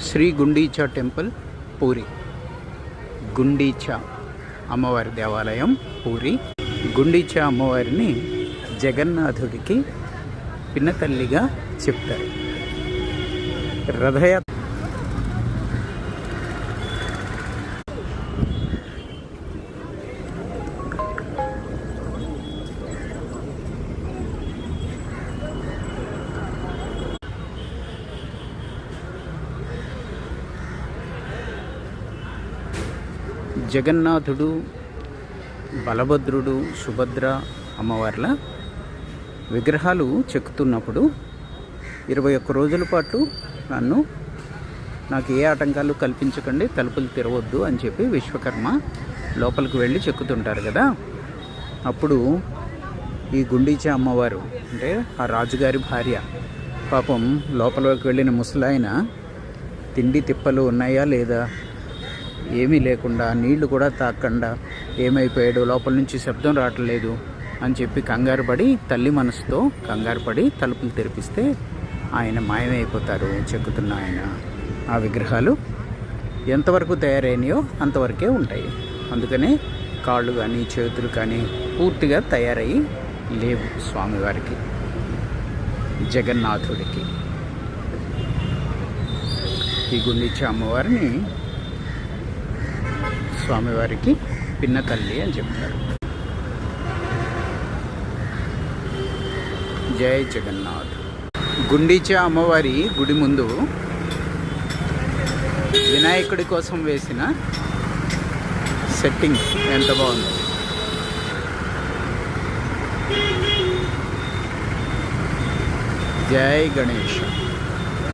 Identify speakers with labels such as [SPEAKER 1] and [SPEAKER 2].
[SPEAKER 1] Shri Gundicha temple Puri. Gundicha అమ్మవారి దేవాలయం పూరి. గుండీచా అమ్మవారిని జగన్నాథుడికి పిన్నతల్లిగా చెప్తారు. రథయాత్ర జగన్నాథుడు బలభద్రుడు సుభద్ర అమ్మవార్ల విగ్రహాలు చెక్కుతున్నప్పుడు ఇరవై ఒక్క రోజుల పాటు నన్ను నాకు ఏ ఆటంకాలు కల్పించకండి తలుపులు తెరవద్దు అని చెప్పి విశ్వకర్మ లోపలికి వెళ్ళి చెక్కుతుంటారు కదా. అప్పుడు ఈ గుండీచా అమ్మవారు అంటే ఆ రాజుగారి భార్య పాపం లోపలికి వెళ్ళిన ముసలాయన తిండి తిప్పలు ఉన్నాయా లేదా? ఏమీ లేకుండా నీళ్ళు కూడా తాకుండా ఏమైపోయాడు? లోపల నుంచి శబ్దం రావట్లేదు అని చెప్పి కంగారు పడి తల్లి మనసుతో కంగారు పడి తలుపులు తెరిపిస్తే ఆయన మాయమైపోతారు చెక్కుతున్న ఆయన. ఆ విగ్రహాలు ఎంతవరకు తయారైనాయో అంతవరకే ఉంటాయి. అందుకనే కాళ్ళు కానీ చేతులు కానీ పూర్తిగా తయారయ్యి లేవు స్వామివారికి జగన్నాథుడికి. ఈ గుండిచ్చే అమ్మవారిని స్వామివారికి పిన్న తల్లి అని చెప్తారు. జై జగన్నాథ్. గుండీచా అమ్మవారి గుడి ముందు వినాయకుడి కోసం వేసిన సెట్టింగ్ ఎంత బాగుందో. జై గణేష్.